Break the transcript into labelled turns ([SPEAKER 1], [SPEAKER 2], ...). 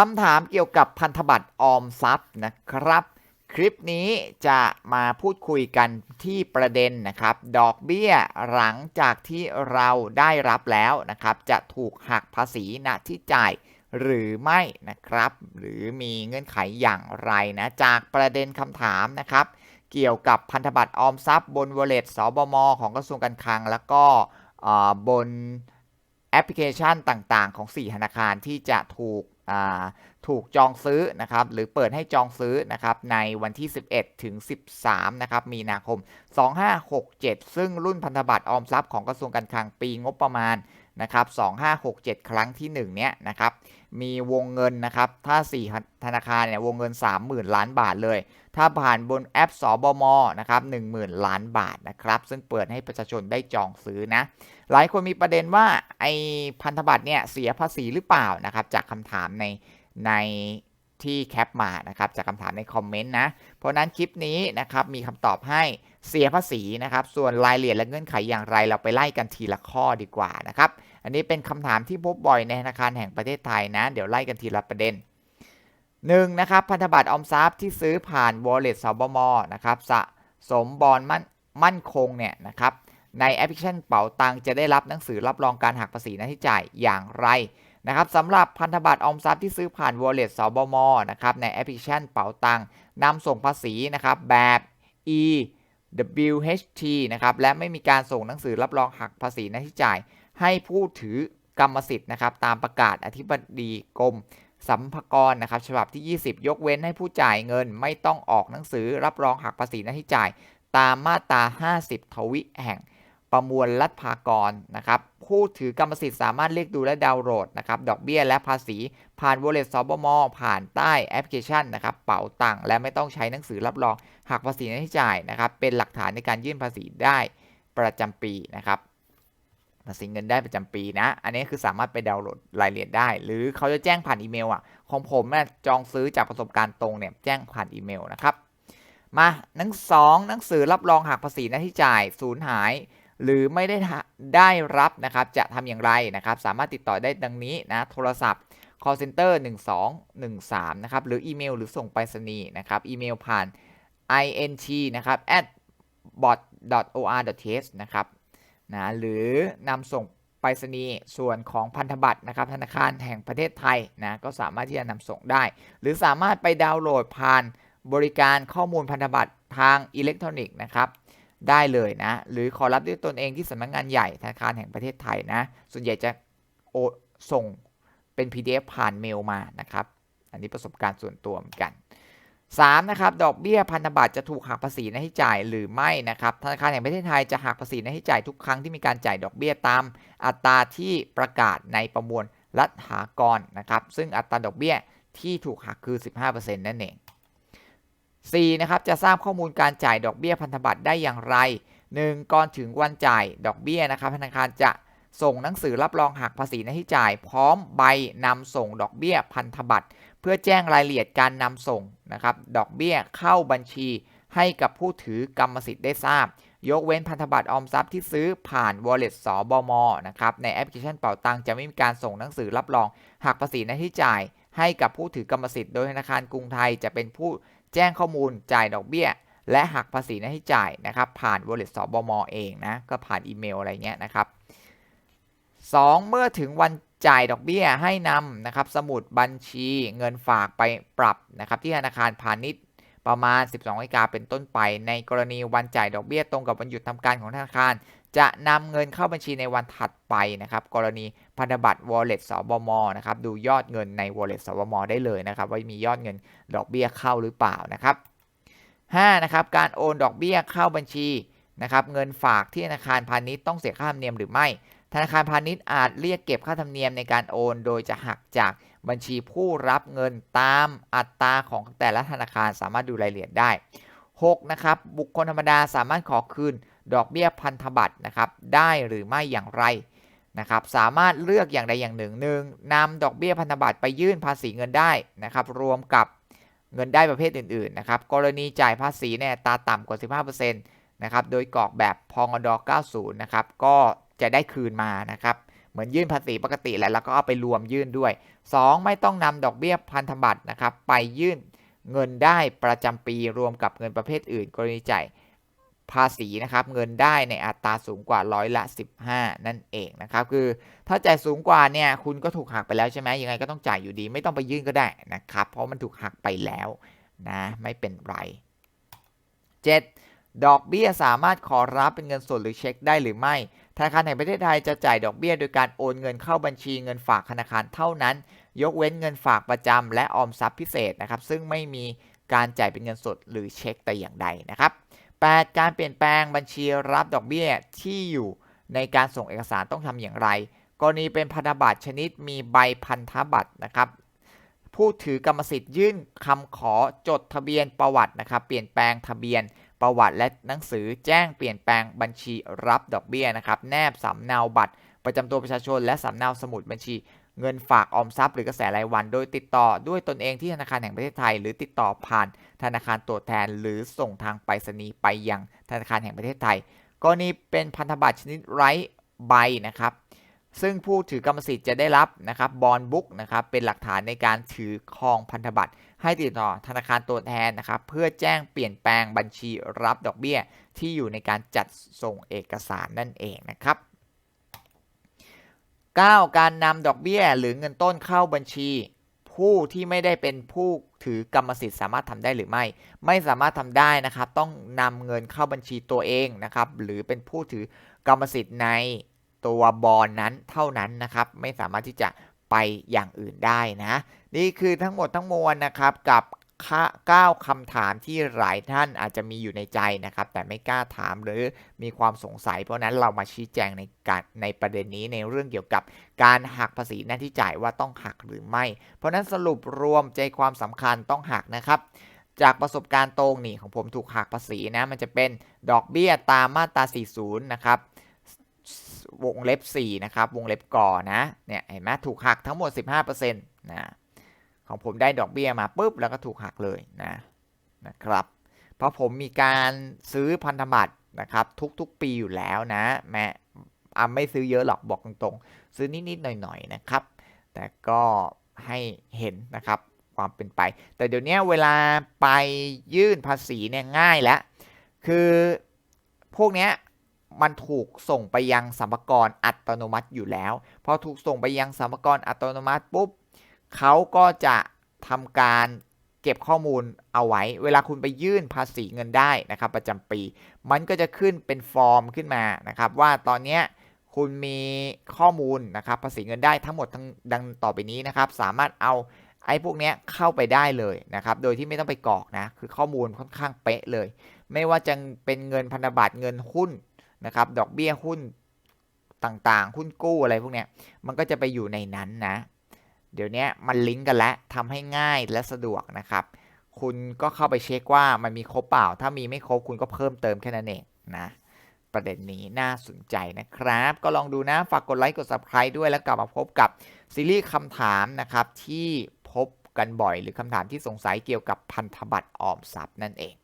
[SPEAKER 1] คำถามเกี่ยวกับพันธบัตรออมทรัพย์นะครับ คลิปนี้จะมาพูดคุยกันที่ประเด็นนะครับ ดอกเบี้ยหลังจากที่เราได้รับแล้วนะครับ จะถูกหักภาษีณที่จ่ายหรือไม่นะครับ หรือมีเงื่อนไขอย่างไรนะ จากประเด็นคำถามนะครับ เกี่ยวกับพันธบัตรออมทรัพย์บน wallet สบมของกระทรวงการคลัง แล้วก็บนแอปพลิเคชันต่างๆ ของ 4 ธนาคารที่จะถูก ถูกจองซื้อนะครับหรือเปิดให้จองซื้อนะครับในวันที่ 11 ถึง 13 นะครับมีนาคม 2567 ซึ่งรุ่นพันธบัตรออมทรัพย์ของกระทรวงการคลังปีงบประมาณ นะครับ2567 ครั้งที่ 1 เนี้ยนะครับ มีวงเงินนะครับ ถ้า 4 ธนาคารเนี่ยวงเงิน 30,000 ล้านบาทเลย ถ้าผ่านบนแอปสบมนะครับ10,000 ล้านบาทนะครับ ซึ่งเปิดให้ประชาชนได้จองซื้อนะ หลายคนมีประเด็นว่าไอ้พันธบัตรเนี่ยเสียภาษีหรือเปล่านะครับ จากคำถามในในที่แคปมานะครับจากคำถามในคอมเมนต์นะ เพราะนั้นคลิปนี้นะครับมีคำตอบให้เสียภาษีนะครับ ส่วนรายละเอียดและเงื่อนไขอย่างไรเราไปไล่กันทีละข้อดีกว่านะครับ อันนี้เป็นคำถามที่พบบ่อยในธนาคารแห่งประเทศไทยนะ เดี๋ยวไล่กันทีละประเด็น 1. นะครับพันธบัตรออมทรัพย์ที่ซื้อผ่าน wallet สบมนะครับสะสมบอลมั่นมั่นคงเนี่ยนะครับในแอปพลิเคชันเป๋าตังจะได้รับหนังสือรับรองการหักภาษีหน้าที่จ่ายอย่างไรนะครับสำหรับพันธบัตรออมทรัพย์ที่ซื้อผ่าน wallet สบมนะครับในแอปพลิเคชันเป๋าตังนำส่งภาษีนะครับแบบ e WHT นะครับและไม่มีการส่งหนังสือรับรองหักภาษีหน้าที่จ่าย ให้ผู้ถือกรรมสิทธิ์นะครับตามประกาศอธิบดีกรมสัมภากรนะครับฉบับที่ 20 ยกเว้นให้ผู้จ่ายเงิน ไม่ต้องออกหนังสือรับรองหักภาษีหน้าที่จ่ายตามมาตรา 50 ทวิแห่งประมวลรัฐภากรนะครับผู้ถือกรรมสิทธิ์สามารถเรียกดูและดาวน์โหลดนะครับดอกเบี้ยและภาษีผ่าน wallet สบมอผ่านใต้แอปพลิเคชันนะครับเป๋าตังและไม่ต้องใช้หนังสือรับรองหักภาษีหน้าที่จ่ายนะครับเป็นหลักฐานในการยื่นภาษีได้ประจำปีนะครับ ภาษีเงินได้ประจำปีนะ อันนี้คือสามารถไปดาวน์โหลดรายละเอียดได้ หรือเขาจะแจ้งผ่านอีเมลอะ ของผมนะจองซื้อจากประสบการณ์ตรงเนี่ยแจ้งผ่านอีเมลนะครับ มาหนังสองหนังสือรับรองหักภาษีหน้าที่จ่ายสูญหาย หรือไม่ได้ได้รับนะครับจะทำอย่างไรนะครับ สามารถติดต่อได้ดังนี้นะโทรศัพท์ call center 1213นะครับหรืออีเมลหรือส่งไปรษณีย์นะครับอีเมลผ่าน int นะครับ at bot or th นะครับ นะหรือนำส่งไปรษณีย์ส่วนของพันธบัตรนะครับธนาคารแห่งประเทศไทยนะก็สามารถที่จะนำส่งได้ หรือสามารถไปดาวน์โหลดผ่านบริการข้อมูลพันธบัตรทางอิเล็กทรอนิกส์นะครับได้เลยนะ หรือขอรับด้วยตนเองที่สำนักงงานใหญ่ธนาคารแห่งประเทศไทยนะ ส่วนใหญ่จะโอส่งเป็น PDF ผ่านเมลมานะครับ อันนี้ประสบการณ์ส่วนตัวเหมือนกัน 3. นะครับดอกเบี้ยพันธบัตรจะถูกหักภาษีหน้าที่จ่ายหรือไม่นะครับธนาคารแห่งประเทศไทยจะหักภาษีหน้าที่จ่ายทุกครั้งที่มีการจ่ายดอกเบี้ยตามอัตราที่ประกาศในประมวลรัฐากรนะครับซึ่งอัตราดอกเบี้ยที่ถูกหักคือ 15%นั่นเอง 4. นะครับจะทราบข้อมูลการจ่ายดอกเบี้ยพันธบัตรได้อย่างไร 1. ก่อนถึงวันจ่ายดอกเบี้ยนะครับธนาคารจะส่งหนังสือรับรองหักภาษีหน้าที่จ่าย พร้อมใบนำส่งดอกเบี้ยพันธบัตร เพื่อแจ้งรายละเอียดการนำส่งนะครับดอกเบี้ยเข้าบัญชีให้กับผู้ถือกรรมสิทธิ์ได้ทราบ ยกเว้นพันธบัตรออมทรัพย์ที่ซื้อผ่าน wallet สบมนะครับในแอปพลิเคชันเป๋าตังจะไม่มีการส่งหนังสือรับรองหักภาษีหน้าที่จ่าย ให้กับผู้ถือกรรมสิทธิ์โดยธนาคารกรุงไทยจะเป็นผู้แจ้งข้อมูลจ่ายดอกเบี้ย และหักภาษีหน้าที่จ่ายนะครับผ่าน wallet สบมเองนะก็ผ่านอีเมลอะไรเงี้ยนะครับ 2. เมื่อถึงวัน จ่ายดอกเบี้ยให้นำนะครับสมุดบัญชีเงินฝากไปปรับนะครับที่ธนาคารพาณิชย์ประมาณ 12นาฬิกาเป็นต้นไป ในกรณีวันจ่ายดอกเบี้ยตรงกับวันหยุดทำการของธนาคาร จะนำเงินเข้าบัญชีในวันถัดไปนะครับกรณีพันธบัตร wallet สบมนะครับดูยอดเงินใน wallet สบมได้เลยนะครับว่ามียอดเงินดอกเบี้ยเข้าหรือเปล่านะครับ 5. นะครับการโอนดอกเบี้ยเข้าบัญชีนะครับเงินฝากที่ธนาคารพาณิชย์ต้องเสียค่าธรรมเนียมหรือไม่ ธนาคารพาณิชย์อาจเรียกเก็บค่าธรรมเนียมในการโอน โดยจะหักจากบัญชีผู้รับเงินตามอัตราของแต่ละธนาคารสามารถดูรายละเอียดได้ 6. นะครับบุคคลธรรมดาสามารถขอคืนดอกเบี้ยพันธบัตรนะครับได้หรือไม่อย่างไรนะครับสามารถเลือกอย่างใดอย่างหนึ่งหนึ่งนำดอกเบี้ยพันธบัตรไปยื่นภาษีเงินได้นะครับรวมกับเงินได้ประเภทอื่นๆนะครับกรณีจ่ายภาษีเนี่ยตาต่ำกว่า 15%นะครับโดยกรอกแบบพองอด90นะครับก็ จะได้คืนมานะครับเหมือนยื่นภาษีปกติแหละแล้วก็เอาไปรวมยื่นด้วย 2. ไม่ต้องนำดอกเบี้ยพันธบัตรนะครับไปยื่นเงินได้ประจำปีรวมกับเงินประเภทอื่น กรณีจ่ายภาษีนะครับเงินได้ในอัตราสูงกว่าร้อยละ 15 นั่นเองนะครับคือถ้าจ่ายสูงกว่าเนี่ยคุณก็ถูกหักไปแล้วใช่ไหมยังไงก็ต้องจ่ายอยู่ดี ไม่ต้องไปยื่นก็ได้นะครับเพราะมันถูกหักไปแล้วนะไม่เป็นไร 7. ดอกเบี้ยสามารถขอรับเป็นเงินสดหรือเช็คได้หรือไม่ ธนาคารแห่งประเทศไทยจะจ่ายดอกเบี้ยโดยการโอนเงินเข้าบัญชีเงินฝากธนาคารเท่านั้น ยกเว้นเงินฝากประจำและออมทรัพย์พิเศษนะครับ ซึ่งไม่มีการจ่ายเป็นเงินสดหรือเช็คแต่อย่างใดนะครับ 8. การเปลี่ยนแปลงบัญชีรับดอกเบี้ยที่อยู่ในการส่งเอกสารต้องทำอย่างไร กรณีเป็นพันธบัตรชนิดมีใบพันธบัตรนะครับผู้ถือกรรมสิทธิ์ยื่นคำขอจดทะเบียนประวัตินะครับ เปลี่ยนแปลงทะเบียน ประวัติและหนังสือแจ้งเปลี่ยนแปลงบัญชีรับดอกเบี้ยนะครับ แนบสำเนาบัตร ประจำตัวประชาชน และสำเนาสมุดบัญชี เงินฝากออมทรัพย์หรือกระแสรายวัน โดยติดต่อด้วยตนเองที่ธนาคารแห่งประเทศไทย หรือติดต่อผ่านธนาคารตัวแทน หรือส่งทางไปรษณีย์ไปยังธนาคารแห่งประเทศไทย กรณีเป็นพันธบัตรชนิดไร้ใบนะครับซึ่งผู้ถือกรรมสิทธิ์จะได้รับนะครับบอลบุ๊กนะครับเป็นหลักฐานในการถือครองพันธบัตร ให้ติดต่อธนาคารตัวแทนนะครับเพื่อแจ้งเปลี่ยนแปลงบัญชีรับดอกเบี้ยที่อยู่ในการจัดส่งเอกสารนั่นเองนะครับ 9. การนำดอกเบี้ยหรือเงินต้นเข้าบัญชี ผู้ที่ไม่ได้เป็นผู้ถือกรรมสิทธิ์สามารถทำได้หรือไม่ ไม่สามารถทำได้นะครับ ต้องนำเงินเข้าบัญชีตัวเองนะครับ หรือเป็นผู้ถือกรรมสิทธิ์ในตัวบอลนั้นเท่านั้นนะครับ ไม่สามารถที่จะ ไปอย่างอื่นได้นะ นี่คือทั้งหมดทั้งมวลนะครับกับ9คำถามที่หลายท่านอาจจะมีอยู่ในใจนะครับ แต่ไม่กล้าถามหรือมีความสงสัย เพราะนั้นเรามาชี้แจงในการในประเด็นนี้ในเรื่องเกี่ยวกับการหักภาษีหน้าที่จ่ายว่าต้องหักหรือไม่ เพราะนั้นสรุปรวมใจความสำคัญต้องหักนะครับ จากประสบการณ์ตรงนี่ของผมถูกหักภาษีนะมันจะเป็นดอกเบี้ยตามมาตรา 40 นะครับ วงเล็บ 4 นะครับ วงเล็บก่อนะเนี่ยเห็นไหมถูกหักทั้งหมด 15%นะของผมได้ดอกเบี้ยมาปุ๊บแล้วก็ถูกหักเลยนะนะครับ เพราะผมมีการซื้อพันธบัตรนะครับ ทุกๆปีอยู่แล้วนะ แม้อ่าไม่ซื้อเยอะหรอกบอกตรงๆ ซื้อนิดๆหน่อยๆนะครับ แต่ก็ให้เห็นนะครับความเป็นไป แต่เดี๋ยวนี้เวลาไปยื่นภาษีเนี่ยง่ายแล้ว คือพวกเนี้ย มันถูกส่งไปยังสัมภาระอัตโนมัติอยู่แล้ว พอถูกส่งไปยังสัมภาระอัตโนมัติปุ๊บเขาก็จะทำการเก็บข้อมูลเอาไว้ เวลาคุณไปยื่นภาษีเงินได้นะครับ ประจำปี มันก็จะขึ้นเป็นฟอร์มขึ้นมานะครับ ว่าตอนนี้คุณมีข้อมูลนะครับภาษีเงินได้ทั้งหมดทั้งดังต่อไปนี้นะครับ สามารถเอาไอ้พวกนี้เข้าไปได้เลยนะครับ โดยที่ไม่ต้องไปกรอกนะ คือข้อมูลค่อนข้างเป๊ะเลย ไม่ว่าจะเป็นเงินพันธบัตรเงินหุ้น นะครับดอกเบี้ยหุ้นต่างๆ หุ้นกู้อะไรพวกนี้มันก็จะไปอยู่ในนั้นนะ เดี๋ยวนี้มันลิงก์กันแล้วทำให้ง่ายและสะดวกนะครับ คุณก็เข้าไปเช็คว่ามันมีครบเปล่า ถ้ามีไม่ครบคุณก็เพิ่มเติมแค่นั้นเองนะประเด็นนี้น่าสนใจนะครับ ก็ลองดูนะ ฝากกดไลค์กด subscribe ด้วยแล้วกลับมาพบกับซีรีส์คำถามนะครับที่พบกันบ่อย หรือคำถามที่สงสัยเกี่ยวกับพันธบัตรออมทรัพย์นั่นเอง